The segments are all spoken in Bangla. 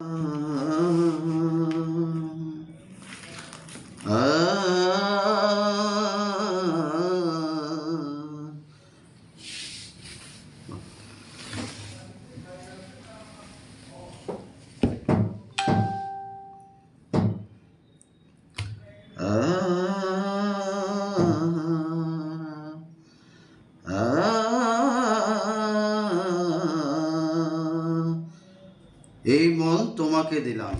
এই তোমাকে দিলাম।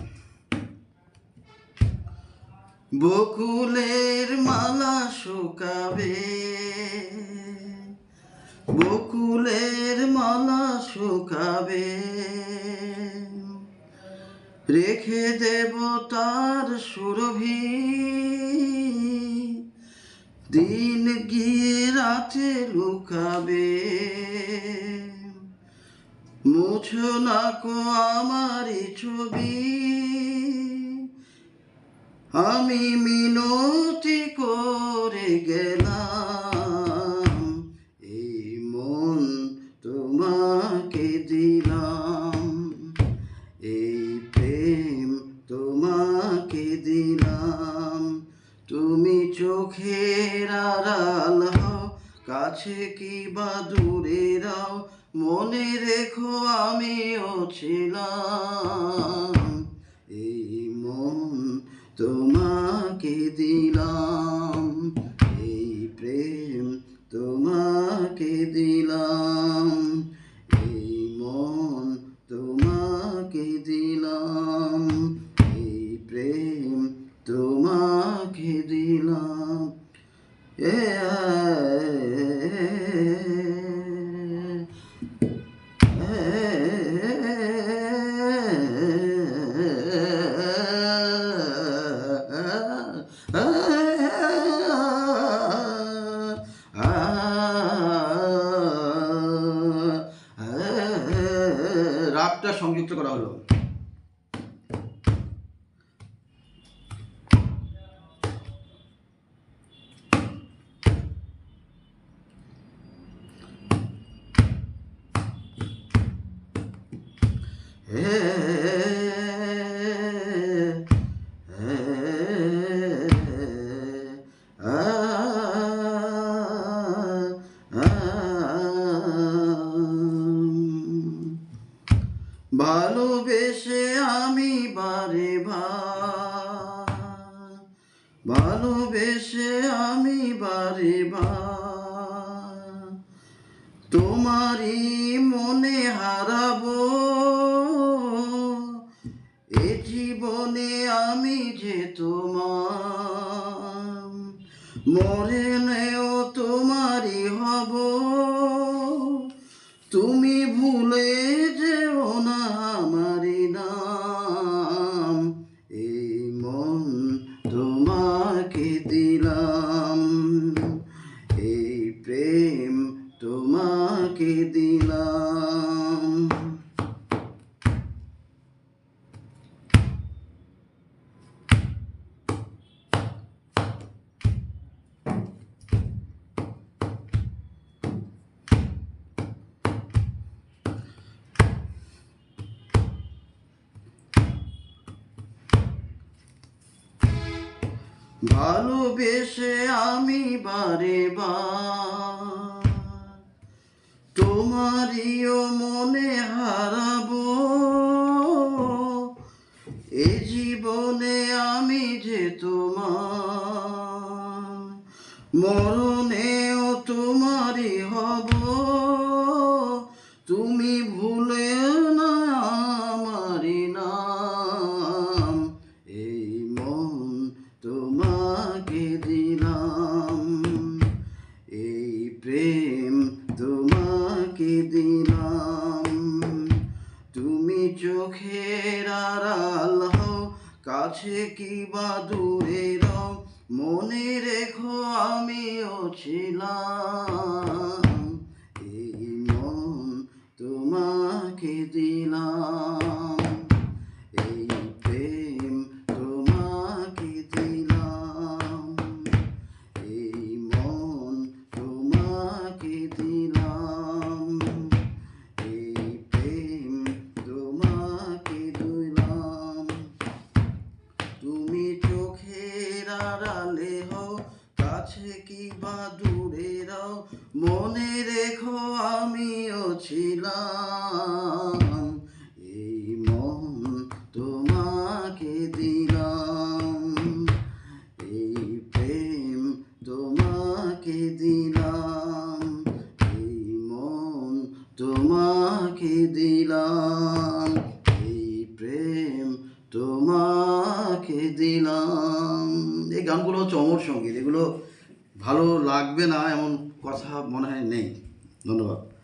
বকুলের মালা শুকাবে। বকুলের মালা শুকাবে। রেখে দেব তার সুরভি। দিন গিয়ে রাতে লুকাবে। মুছো না কো ছবি। আমি মিনতি করে গেলাম এই মন তোমাকে দিলাম। এই কাছে কি বা দূরে দাও মনে রেখো আমিও ছিলাম। এই মন তোমাকে দিলাম। সংযুক্ত করা হলো। ভালোবেসে আমি বারে ভার ভালোবেসে আমি বারে ভার তোমারই মনে হারাবো। এ জীবনে আমি যে তোমার, মরে নেও তোমারই হব। প্রেম তোমাকে দিলাম ভালোবেসে আমি বারে তোমারিও মনে হারাবো। এ জীবনে আমি যে তোমার মরণেও চোখের আড়াল হও কাছে কি বা দূরে রও। মনে রেখো আমিও ছিলাম। রেখো আমিও ছিলাম। এই মন তোমাকে দিলাম। এই প্রেম তোমাকে দিলাম। এই মন তোমাকে দিলাম। এই প্রেম তোমাকে দিলাম। এই গানগুলো হচ্ছে অমর সংগীত। এগুলো ভালো লাগবে না এমন কথা মনে হয় নেই। ধন্যবাদ।